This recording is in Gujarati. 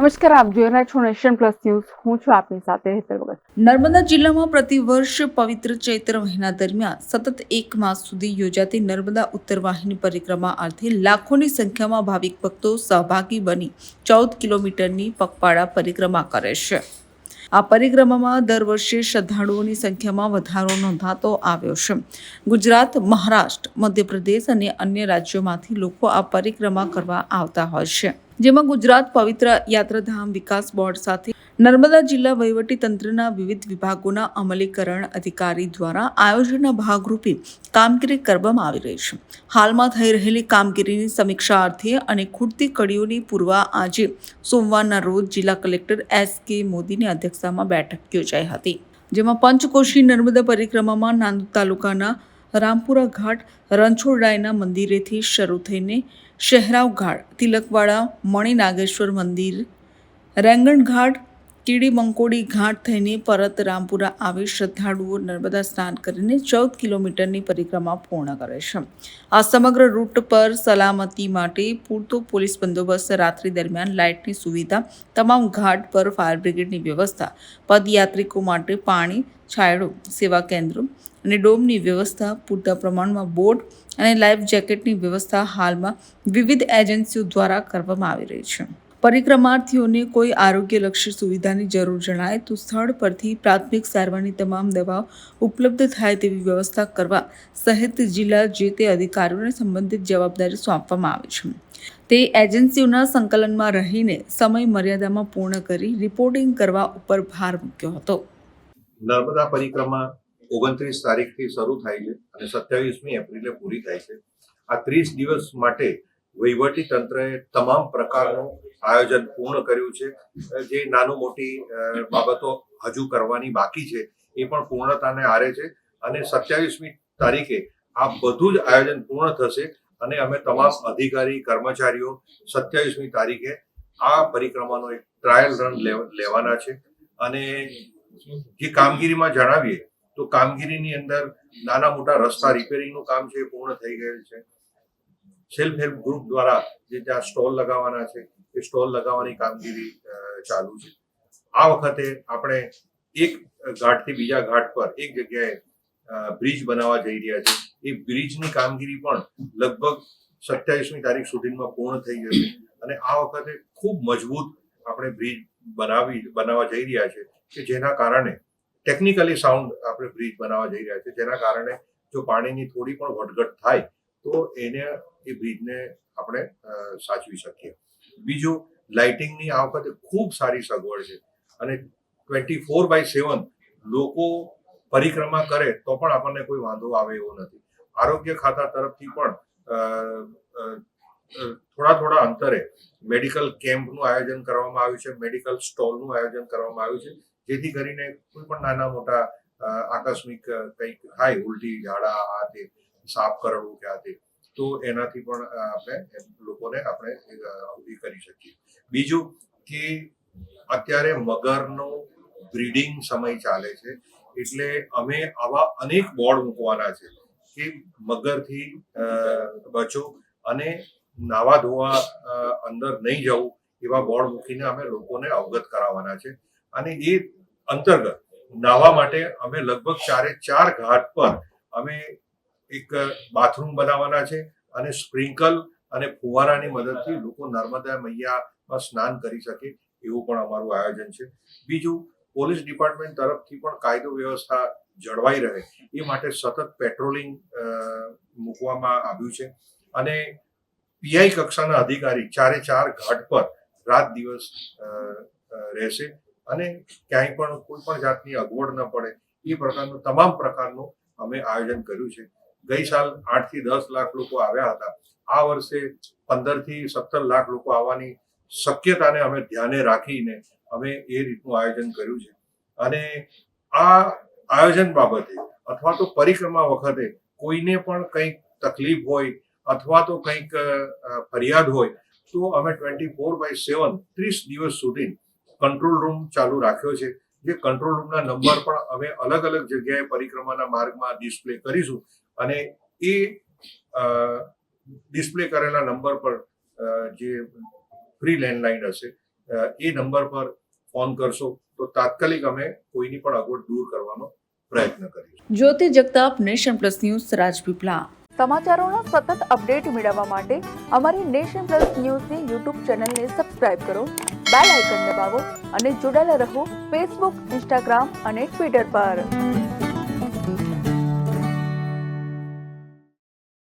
નમસ્કાર, આપ જોઈ રહ્યા છો નેશન પ્લસ ન્યૂઝ. હું છું આપની સાથે હેતર વગર નર્મદા જિલ્લામાં પ્રતિવર્ષ પવિત્ર ચૈત્ર મહિના દરમિયાન સતત એક માસ સુધી યોજાતી નર્મદા ઉત્તર વાહિની પરિક્રમા અર્થે લાખોની સંખ્યામાં ભાવિક ભક્તો સહભાગી બની ચૌદ કિલોમીટરની પગપાળા પરિક્રમા કરે છે. આ પરિક્રમામાં દર વર્ષે શ્રદ્ધાળુઓની સંખ્યામાં વધારો નોંધાતો આવ્યો છે. ગુજરાત, મહારાષ્ટ્ર, મધ્યપ્રદેશ અને અન્ય રાજ્યોમાંથી લોકો આ પરિક્રમા કરવા આવતા હોય છે. જેમાં ગુજરાત પવિત્ર યાત્રાધામ વિકાસ બોર્ડ સાથે નર્મદા જિલ્લા વહીવટી તંત્રના વિવિધ વિભાગોના અમલીકરણ અધિકારી દ્વારા આયોજનના ભાગરૂપે કામગીરી કરવામાં આવી રહી છે. હાલમાં થઈ રહેલી કામગીરીની સમીક્ષા અર્થે અને ખૂટતી કડીઓની પૂર્વા આજે સોમવારના રોજ જિલ્લા કલેક્ટર એસ કે મોદીની અધ્યક્ષતામાં બેઠક યોજાઈ હતી, જેમાં પંચકોશી નર્મદા પરિક્રમામાં નાંદોદ તાલુકાના રામપુરા ઘાટ રણછોડરાયના મંદિરેથી શરૂ થઈને શહેરાવ ઘાટ, તિલકવાડા, મણિનાગેશ્વર મંદિર, રેંગણ ઘાટ કીડી મંકોડી ઘાટ થઈને પરત રામપુરા આવી શ્રદ્ધાળુઓ નર્મદા સ્નાન કરીને ચૌદ કિલોમીટરની પરિક્રમા પૂર્ણ કરે છે. આ સમગ્ર રૂટ પર સલામતી માટે પૂરતો પોલીસ બંદોબસ્ત રાત્રિ દરમિયાન લાઇટની સુવિધા, તમામ ઘાટ પર ફાયર બ્રિગેડની વ્યવસ્થા, પદયાત્રિકો માટે પાણી, છાંયડો, સેવા કેન્દ્રો અને ડોમની વ્યવસ્થા, પૂરતા પ્રમાણમાં બોટ અને લાઈફ જેકેટની વ્યવસ્થા હાલમાં વિવિધ એજન્સીઓ દ્વારા કરવામાં આવી રહી છે. પરિક્રમાર્થીઓને કોઈ આરોગ્યલક્ષી સુવિધાની જરૂર જણાય તો સ્થળ પરથી પ્રાથમિક સારવારની તમામ દવાઓ ઉપલબ્ધ થાય તેવી વ્યવસ્થા કરવા સહિત જિલ્લા જે તે અધિકારીઓને સંબંધિત જવાબદારી સોંપવામાં આવે છે. તે એજન્સીઓના સંકલનમાં રહીને સમય મર્યાદામાં પૂર્ણ કરી રિપોર્ટિંગ કરવા ઉપર ભાર મૂક્યો હતો. નર્મદા પરિક્રમા ઓગણત્રીસ તારીખથી શરૂ થાય છે અને સત્યાવીસમી એપ્રિલે પૂરી થાય છે. આ ત્રીસ દિવસ માટે વહીવટી તંત્રએ તમામ પ્રકારનું આયોજન પૂર્ણ કર્યું છે. જે નાનું મોટી બાબતો હજુ કરવાની બાકી છે, એ પણ પૂર્ણતાને આરે છે. અને સત્યાવીસમી તારીખે આ બધું જ આયોજન પૂર્ણ થશે અને અમે તમામ અધિકારી, કર્મચારીઓ સત્યાવીસમી તારીખે આ પરિક્રમાનો એક ટ્રાયલ રન લેવાના છે. અને જે કામગીરીમાં જણાવીએ, તો કામગીરીની અંદર નાના મોટા રસ્તા રિપેરિંગનું કામ છે પૂર્ણ થઈ ગયેલ છે. સેલ્ફ હેલ્પ ગ્રુપ દ્વારા જે ત્યાં સ્ટોલ લગાવવાના છે, એ સ્ટોલ લગાવવાની કામગીરી ચાલુ છે. આ વખતે આપણે એક ઘાટથી બીજા ઘાટ પર એક જગ્યાએ બ્રિજ બનાવવા જઈ રહ્યા છે. એ બ્રિજની કામગીરી પણ લગભગ સત્યાવીસમી તારીખ સુધીમાં પૂર્ણ થઈ જશે અને આ વખતે ખૂબ મજબૂત આપણે બ્રિજ બનાવી, બનાવવા જઈ રહ્યા છે કે જેના કારણે ટેકનિકલી સાઉન્ડ આપણે બ્રિજ બનાવવા જઈ રહ્યા છે. જેના કારણે જો પાણીની થોડી પણ વધઘટ થાય તો એને એ બ્રિજને આપણે સાચવી શકીએ. બીજું, લાઇટિંગની આ વખતે ખૂબ સારી સગવડ છે અને ટ્વેન્ટી ફોર બાય સેવન લોકો પરિક્રમા કરે તો પણ આપણને કોઈ વાંધો આવે એવો નથી. આરોગ્ય ખાતા તરફથી પણ થોડા થોડા અંતરે મેડિકલ કેમ્પનું આયોજન કરવામાં આવ્યું છે, મેડિકલ સ્ટોલનું આયોજન કરવામાં આવ્યું છે, જેથી કરીને કોઈ પણ નાના મોટા આકસ્મિક કંઈક થાય, ઉલટી, ઝાડા, આ તે સાફ કરવું કે આ તે એનાથી પણ આપણે લોકોને આપણે એ કરી શકીએ. બીજું કે અત્યારે મગરનો બ્રીડિંગ સમય ચાલે છે, એટલે અમે આવા અનેક બોર્ડ મૂકવાના છે કે મગરથી બચો અને નાવા ધોવા અંદર નહીં જવું એવા બોર્ડ મૂકીને અમે લોકોને અવગત કરાવવાના છે. અને એ અંતર્ગત નાવા માટે અમે લગભગ ચારે ચાર ઘાટ પર અમે એક બાથરૂમ બનાવવાના છે અને સ્પ્રિંકલ અને ફુવારાની મદદથી લોકો નર્મદા મૈયામાં સ્નાન કરી શકે એવું પણ અમારું આયોજન છે. બીજું, પોલીસ ડિપાર્ટમેન્ટ તરફથી પણ કાયદો વ્યવસ્થા જળવાઈ રહે એ માટે સતત પેટ્રોલિંગ મૂકવામાં આવ્યું છે. અને પીઆઈ કક્ષાના અધિકારી ચારે ચાર ઘાટ પર રાત દિવસ રહેશે અને ક્યાંય પણ કોઈ પણ જાતની અગવડ ન પડે એ પ્રકારનું, તમામ પ્રકારનું અમે આયોજન કર્યું છે. ગઈ સાલ આઠથી દસ લાખ લોકો આવ્યા હતા. આ વર્ષે પંદરથી સત્તર લાખ લોકો આવવાની શક્યતાને અમે ધ્યાને રાખીને અમે એ રીતનું આયોજન કર્યું છે. અને આ આયોજન બાબતે અથવા તો પરિક્રમા વખતે કોઈને પણ કંઈક તકલીફ હોય અથવા તો કંઈક ફરિયાદ હોય, તો અમે ટ્વેન્ટી ફોર બાય સેવન ત્રીસ દિવસ સુધી કંટ્રોલ રૂમ ચાલુ રાખ્યો છે. જે કંટ્રોલ રૂમના નંબર પણ અમે અલગ અલગ જગ્યાએ પરિક્રમાના માર્ગમાં ડિસ્પ્લે કરીશું. અને એ ડિસ્પ્લે કરેલા નંબર પર જે ફ્રી લેન્ડલાઇન હશે એ નંબર પર ફોન કરશો તો તાત્કાલિક અમે કોઈની પણ અગવડ દૂર કરવાનો પ્રયત્ન કરીશું Jyoti Jagtap nation plus news Rajpipla સમાચારોના સતત અપડેટ મેળવવા માટે અમારી નેશન પ્લસ ન્યૂઝની યુટ્યુબ ચેનલને સબસ્ક્રાઇબ કરો બેલ આઇકન દબાવો અને જોડાયેલા રહો ફેસબુક ઇન્સ્ટાગ્રામ અને ટ્વિટર પર.